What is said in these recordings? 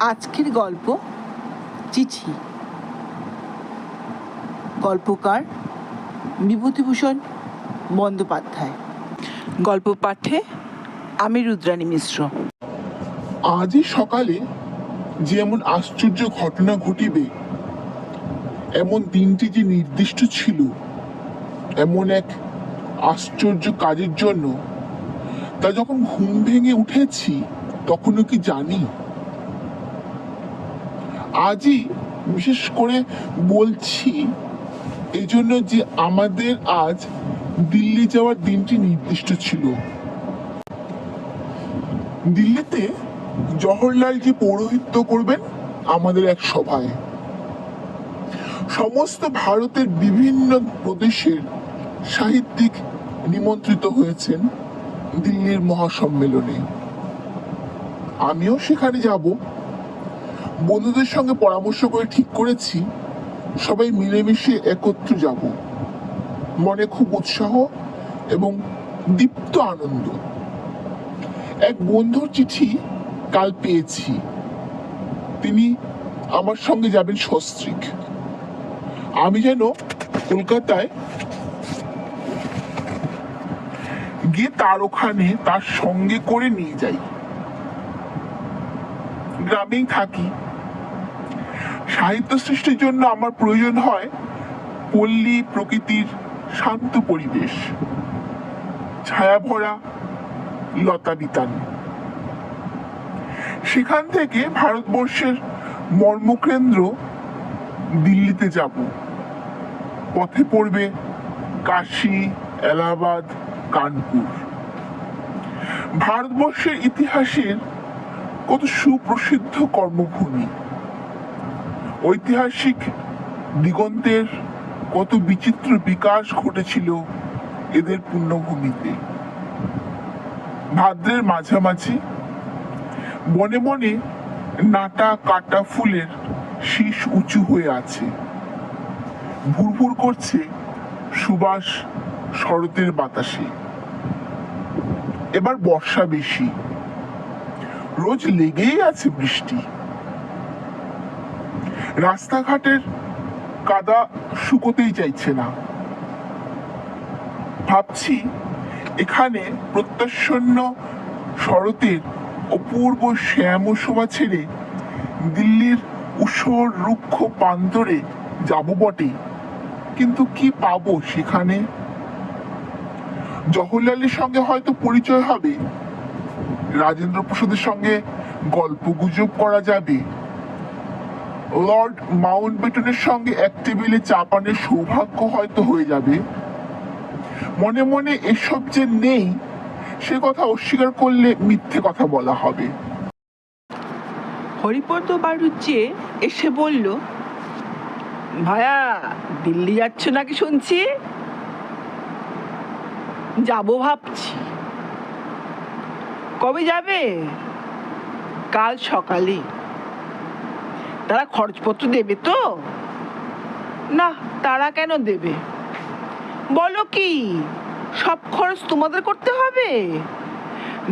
আজকের গল্প চিঠি। গল্পকার বিভূতিভূষণ বন্দ্যোপাধ্যায়। গল্প পাঠে আমি রুদ্রাণী মিশ্র। আজই সকালে যে এমন আশ্চর্য ঘটনা ঘটিবে, এমন দিনটি যে নির্দিষ্ট ছিল, এমন এক আশ্চর্য কাজের জন্য, তা যখন ঘুম ভেঙে উঠেছি, তখনও কি জানি? আজই বিশেষ করে বলছি এই জন্য যে আমাদের আজ দিল্লি যাওয়ার দিনটি নির্দিষ্ট ছিল। দিল্লিতে জওহরলালজি পৌরোহিত্য করবেন আমাদের এক সভায়। সমস্ত ভারতের বিভিন্ন প্রদেশের সাহিত্যিক নিমন্ত্রিত হয়েছেন দিল্লির মহাসম্মেলনে। আমিও সেখানে যাব। বন্ধুদের সঙ্গে পরামর্শ করে ঠিক করেছি, সবাই মিলেমিশে একত্র যাব। মনে খুব উৎসাহ এবং দীপ্ত আনন্দ। এক বন্ধুর চিঠি কাল পেয়েছি। তিনি আমার সঙ্গে যাবেন সস্ত্রীক। আমি যেন কলকাতায় গিয়ে তার ওখানে তার সঙ্গে করে নিয়ে যাই। গ্রামেই থাকি। সাহিত্য সৃষ্টির জন্য আমার প্রয়োজন হয় পল্লী প্রকৃতির শান্ত পরিবেশ। ছায়া ভরা লতা বিতান। সেখান থেকে ভারতবর্ষের মর্মকেন্দ্র দিল্লিতে যাব। পথে পড়বে কাশী, এলাহাবাদ, কানপুর। ভারতবর্ষের ইতিহাসের কত সুপ্রসিদ্ধ কর্মভূমি। ঐতিহাসিক দিগন্তের কত বিচিত্র বিকাশ ঘটেছিল এদের পুণ্যভূমিতে ভাদ্রের মাঝামাঝি বনে বনে নাটা কাটা ফুলের শীষ উঁচু হয়ে আছে। ভুরভুর করছে সুবাস শরতের বাতাসে। এবার বর্ষা বেশি। রোজ লেগেই আছে বৃষ্টি। রাস্তাঘাটের কাদা শুকোতেই চাইছে না। ভাবছি এখানে প্রত্যাশন্য শরতের অপূর্ব শ্যাম শোভা ছেড়ে দিল্লির উষর রুক্ষ প্রান্তরে যাব বটে। কিন্তু কি পাবো সেখানে? জওহরলালের সঙ্গে হয়তো পরিচয় হবে। রাজেন্দ্র প্রসাদের সঙ্গে গল্প গুজব করা যাবে। লর্ড মাউন্ট বেটনের সঙ্গে এক টেবিলে চা পানের সৌভাগ্য হয়তো হয়ে যাবে। মনে মনে এসব যে নেই, সে কথা অস্বীকার করলে মিথ্যে কথা বলা হবে। হরিপদ বাড়ুজ্জে এসে বলল, ভায়া, দিল্লি যাচ্ছ নাকি শুনছি? যাব ভাবছি। কবে যাবে? কাল সকালে তারা খরচপত্র দেবে তো? না, তারা কেন দেবে? বলো কি, সব খরচ তোমাদের করতে হবে?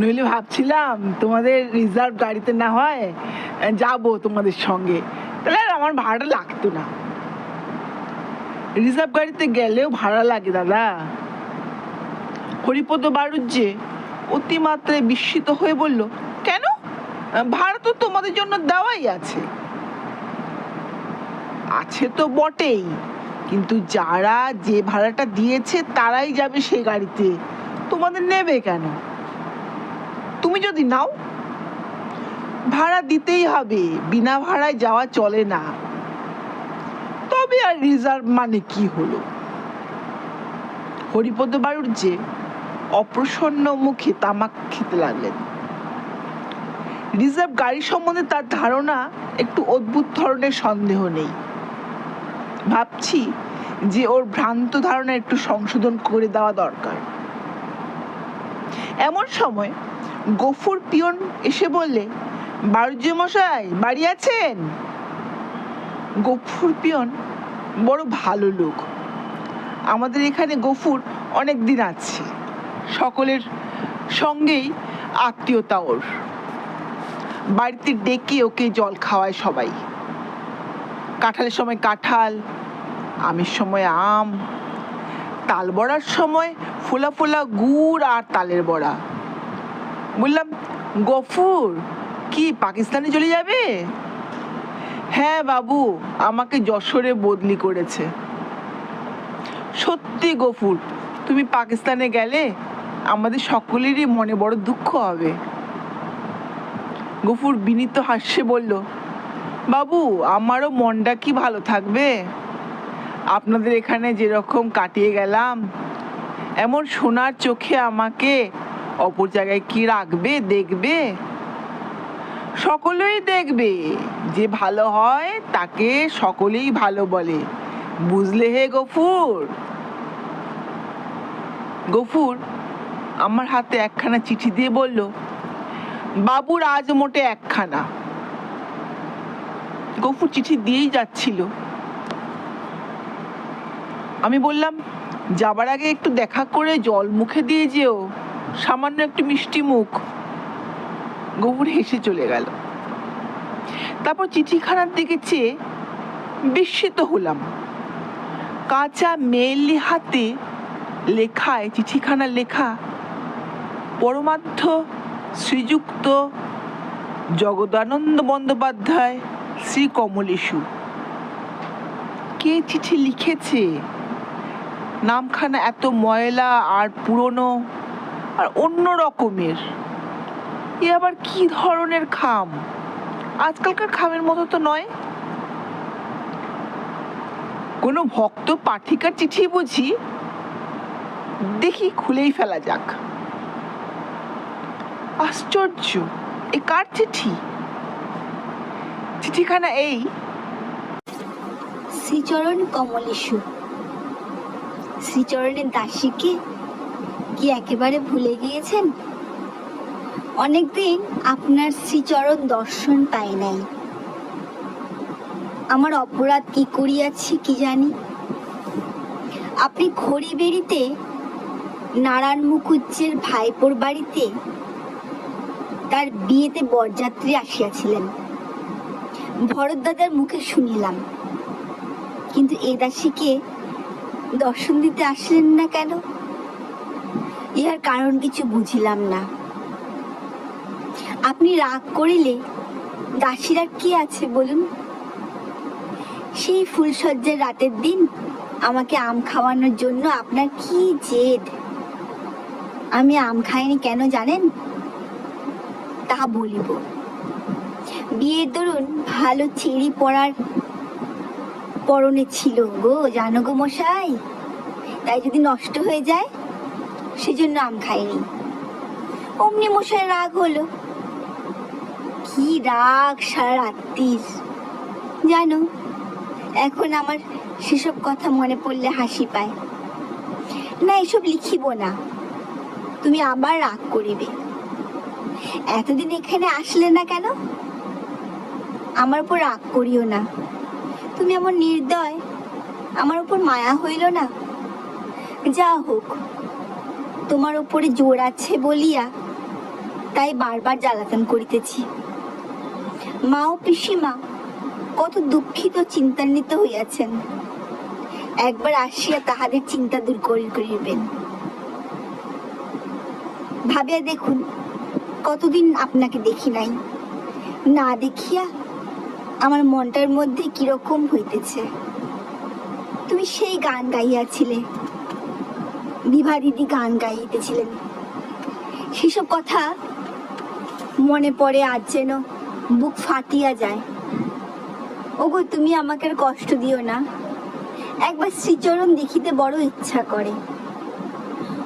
নইলে ভাবছিলাম তোমাদের রিজার্ভ গাড়িতে না হয় যাব তোমাদের সঙ্গে। তাহলে আর আমার ভাড়া লাগতো না। রিজার্ভ গাড়িতে গেলেও ভাড়া লাগে দাদা। হরিপদ বাড়ুজ্জে অতিমাত্রায় বিস্মিত হয়ে বলল, কেন? ভাড়া তো তোমাদের জন্য দেওয়াই আছে। আছে তো বটেই। কিন্তু যারা যে ভাড়াটা দিয়েছে, তারাই যাবে সে গাড়িতে। তোমাদের নেবে কেন? তুমি যদি নাও, ভাড়া দিতেই হবে। বিনা ভাড়ায় যাওয়া চলে না। তবে আর রিজার্ভ মানে কি হলো? হরিপদ বাড়ুজ্জে অপ্রসন্ন মুখে তামাক খেতে লাগলেন। রিজার্ভ গাড়ি সম্বন্ধে তার ধারণা একটু অদ্ভুত ধরনের সন্দেহ নেই। ভাবছি যে ওর ভ্রান্ত ধারণা একটু সংশোধন করে দেওয়া দরকার। এমন সময় গফুর পিয়ন এসে বললে মশাই বাড়ি আছেন? গফুর পিয়ন বড় ভালো লোক। আমাদের এখানে গফুর অনেক দিন আছে। সকলের সঙ্গেই আত্মীয়তা ওর। বাড়িতে ডেকে ওকে জল খাওয়ায় সবাই। কাঁঠালের সময় কাঁঠাল, আমের সময় আম, তাল বড়ার সময় ফোলা ফোলা গুড় আর তালের বড়া। বললাম, গফুর, কি, পাকিস্তানে চলে যাবে? হ্যাঁ বাবু, আমাকে যশোরে বদলি করেছে। সত্যি গফুর, তুমি পাকিস্তানে গেলে আমাদের সকলেরই মনে বড় দুঃখ হবে। গফুর বিনীত হাস্যে বলল বাবু, আমারও মনটা কি ভালো থাকবে? আপনাদের এখানে যেরকম কাটিয়ে গেলাম, এমন সোনার চোখে আমাকে অপর জায়গায় কি রাখবে, দেখবে? সকলেই দেখবে, যে ভালো হয় তাকে সকলেই ভালো বলে। বুঝলে হে গফুর? গফুর আমার হাতে একখানা চিঠি দিয়ে বলল বাবুর আজ মোটে একখানা। গফুর চিঠি দিয়েই যাচ্ছিল। আমি বললাম, যাবার আগে একটু দেখা করে জল মুখে দিয়ে যেও, সামান্য একটু মিষ্টি মুখ। গফুর হেসে চলে গেল। তারপর চিঠিখানার দিকে চেয়ে বিস্মিত হলাম। কাঁচা মেয়েলি হাতে লেখায় চিঠিখানা লেখা, পরমার্থ শ্রীযুক্ত জগদানন্দ বন্দ্যোপাধ্যায় শ্রী কমলেশু কে চিঠি লিখেছে? নামখানা এত ময়লা আর পুরনো আর অন্য রকমের। এ আবার কি ধরনের খাম? আজকালকার খামের মতো তো নয়। কোনো ভক্ত পাঠিকার চিঠি বুঝি? দেখি খুলেই ফেলা যাক। আশ্চর্য, এ কার চিঠি? চিঠিখানা এই। শ্রীচরণ কমলেশু শ্রীচরণের দাসীকে কি একেবারে ভুলে গিয়েছেন? অনেকদিন আপনার শ্রীচরণ দর্শন পাই নাই। আমার অপরাধ কি করিয়াছি কি জানি? আপনি খড়িবেড়িতে, নারায়ণ মুখুজ্জের ভাইপোর বাড়িতে তার বিয়েতে বরযাত্রী আসিয়াছিলেন। ভরতদাদার মুখে শুনিলাম। কিন্তু এ দাসীকে দর্শন দিতে আসলেন না কেন? ইহার কারণ কিছু বুঝিলাম না। আপনি রাগ করিলে দাসীরা কি আছে বলুন? সেই ফুলসজ্জার রাতের দিন আমাকে আম খাওয়ানোর জন্য আপনার কি জেদ? আমি আম খাইনি কেন জানেন? তা বলিব। বিয়ের দরুন ভালো চেরি পড়ার পরনে ছিল গো, জানো গো মশাই? তাই যদি নষ্ট হয়ে যায়, সেজন্য আম খাইনি। অমনি মশাই রাগ হলো। কি রাগ সারা রাত্রির। জানো, এখন আমার সেসব কথা মনে পড়লে হাসি পায়। না, এসব লিখিব না। তুমি আবার রাগ করিবে। এতদিন এখানে আসলে না কেন? আমার উপর রাগ করিও না। তুমি এমন নির্দয়, আমার উপর মায়া হইল না। যা হোক, তোমার উপরে জোর আছে বলিয়া তাই বারবার জ্বালাতন করিতেছি। মা ও পিসিমা, কত দুঃখিত চিন্তান্বিত হইয়াছেন। একবার আসিয়া তাহাদের চিন্তা দূর করি করিবেন। ভাবিয়া দেখুন, কতদিন আপনাকে দেখি নাই। না দেখিয়া আমার মনটার মধ্যে কীরকম হইতেছে? তুমি সেই গান গাইয়াছিলে। বিভা দিদি গান গাইতেছিলেন। সেসব কথা মনে পড়ে আজ যেন বুক ফাটিয়া যায়। ওগো, তুমি আমাকে আর কষ্ট দিও না। একবার শ্রীচরণ দেখিতে বড় ইচ্ছা করে।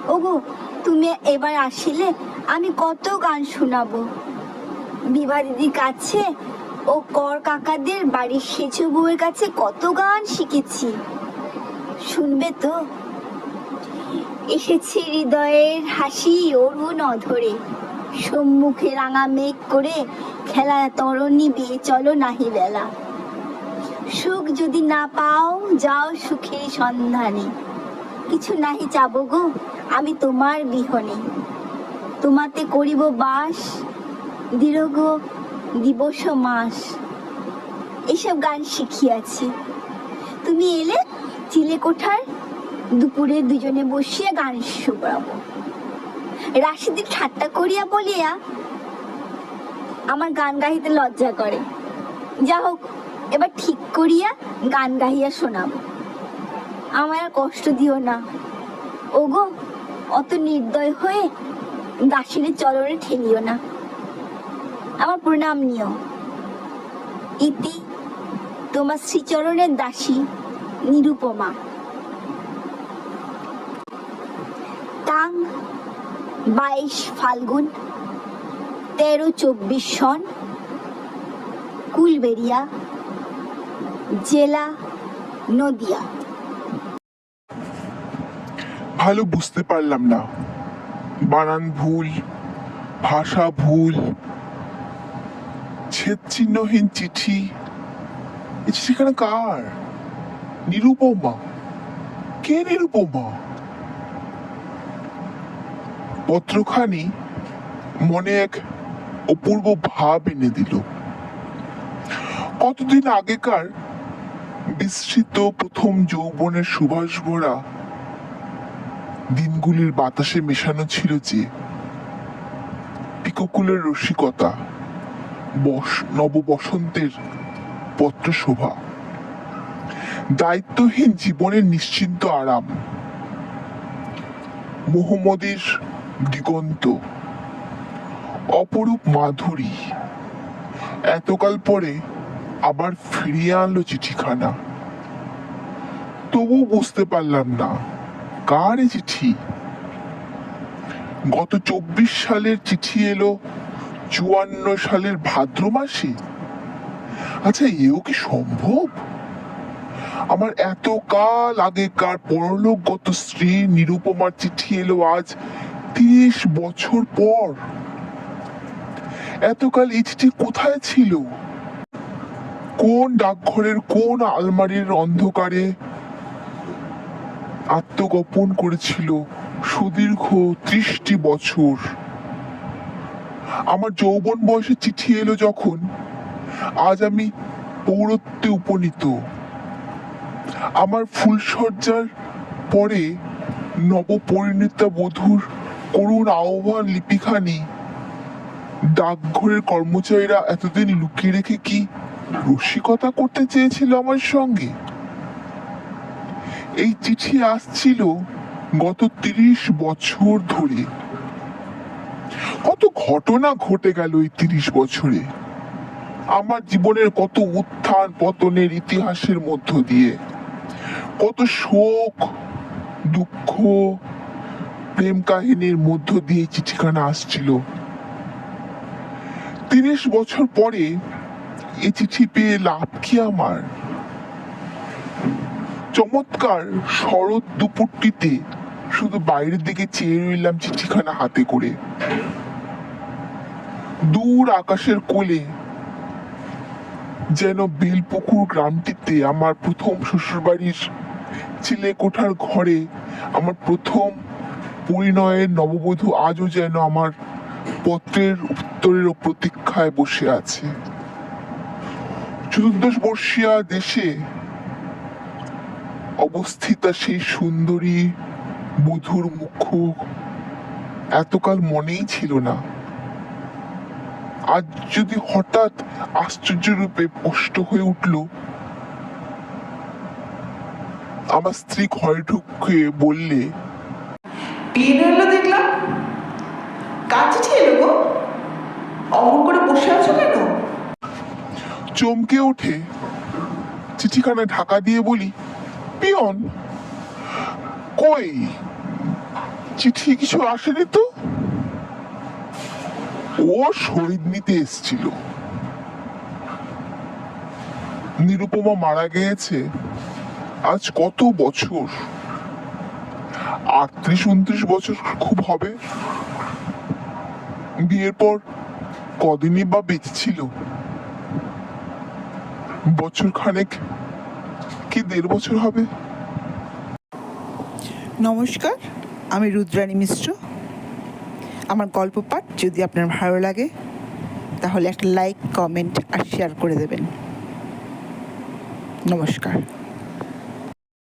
ওগো, তুমি এবার আসিলে আমি কত গান শোনাবো। বিভা দিদির কাছে ও কর কাকাদের বাড়ির সেচু বউয়ের কাছে কত গান শিখেছি। শুনবে তো? এসেছে হৃদয়ের হাসি অরুণ অধরে। সম্মুখে রাঙা মেঘ করে খেলা তরণী বিয়ে চলো নাহি বেলা। সুখ যদি না পাও, যাও সুখের সন্ধানে। কিছু নাহি চাবো গো, আমি তোমার বিহনে। তোমাতে করিব বাস দীর্ঘ দিবস মাস। এসব গান শিখিয়াছি। তুমি এলে চিলে কোঠার দুপুরে দুজনে বসিয়া গান শুকাবো রাশিদি ঠাট্টা করিয়া বলিয়া আমার গান গাহিতে লজ্জা করে। যা হোক, এবার ঠিক করিয়া গান গাহিয়া শোনাবো। আমার আর কষ্ট দিও না। ওগো, অত নির্দয় হয়ে দাসীর চরণে ঠেলিও না। আমার প্রণাম নিও। ইতি তোমার শ্রীচরণের দাসী নিরুপমা। তাং বাইশ ফাল্গুন তেরো চব্বিশ সন কুলবেরিয়া জেলা নদিয়া। ভালো বুঝতে পারলাম না। বানান ভুল, ভাষা ভুল ছেদ চিহ্নহীন চিঠি। এই চিঠিখানা কার? নিরুপমা। কে নিরুপমা? পত্রখানি মনে এক অপূর্ব ভাব এনে দিল। কতদিন আগেকার বিস্তৃত প্রথম যৌবনের সুবাস ভরা দিনগুলির বাতাসে মেশানো ছিল যে, পিককুলের রসিকতা বস, নববসন্তের পত্র শোভা দায়িত্বহীন জীবনের নিশ্চিন্ত আরাম। মোহাম্মদের দিগন্ত। অপরূপ মাধুরী। এতকাল পরে আবার ফিরিয়ে আনলো চিঠিখানা। তবু বুঝতে পারলাম না, কার চিঠি? গত চব্বিশ সালের চিঠি এলো চুয়ান্ন সালের ভাদ্র মাসে? আচ্ছা এও কি সম্ভব? আমার এত কাল আগেকার পরলোকগত স্ত্রী নিরুপমার চিঠি এলো আজ তিরিশ বছর পর। এতকাল এই চিঠি কোথায় ছিল? কোন ডাকঘরের কোন আলমারির অন্ধকারে আত্মগোপন করেছিল সুদীর্ঘ ত্রিশটি বছর? আমার যৌবন বয়সে চিঠি এলো যখন। আজ আমি পৌরত্বে উপনীত। আমার ফুলসজ্জার পরে নবপরিণীতা বধূর করুণ আহ্বান লিপিখানি। ডাকঘরের কর্মচারীরা এতদিন লুকিয়ে রেখে কি রসিকতা করতে চেয়েছিল আমার সঙ্গে? এই চিঠি আসছিল গত তিরিশ বছর ধরে। কত ঘটনা ঘটে গেল এই তিরিশ বছরে? আমার জীবনের কত উত্থান পতনের ইতিহাসের মধ্য দিয়ে। কত শোক, দুঃখ, প্রেম কাহিনীর মধ্য দিয়ে চিঠিখানা আসছিল। তিরিশ বছর পরে এই চিঠি পেয়ে লাভ কি আমার? চমৎকার শরৎ দুপুরটিতে শুধু বাইরের দিকে চেয়ে রইলাম চিঠিখানা হাতে করে। দূর আকাশের কোলে, যেন বেলপুকুর গ্রামটিতে আমার প্রথম শ্বশুরবাড়ির চিলে কোঠার ঘরে আমার প্রথম পরিণয়ের নববধূ আজও যেন আমার পত্রের উত্তরের প্রতীক্ষায় বসে আছে। চতুর্দশ বর্ষিয়া দেশে অবস্থিতা সেই সুন্দরী বধুর মুখ এতকাল মনেই ছিল না। আজ যদি হঠাৎ আশ্চর্য রূপে স্পষ্ট হয়ে উঠল আমার স্ত্রী ঘরে ঢুকে বললে বিয়ে হলো দেখলাম। গো? অমন করে বসে আছো কেন? চমকে ওঠে চিঠিখানা ঢাকা দিয়ে বলি পিয়ন কই? চিঠি কিছু আসেনি তো? ও শহীদ নিতে এসছিল। নিরুপমা মারা গিয়েছে আজ কত বছর? আটত্রিশ, উনত্রিশ বছর খুব হবে। বিয়ের পর কদিনই বা বেঁচে ছিল বছর খানেক কি দেড় বছর হবে? নমস্কার, আমি রুদ্রাণী মিশ্র। আমার গল্প পাঠ যদি আপনার ভালো লাগে, তাহলে একটা লাইক কমেন্ট আর শেয়ার করে দেবেন। নমস্কার।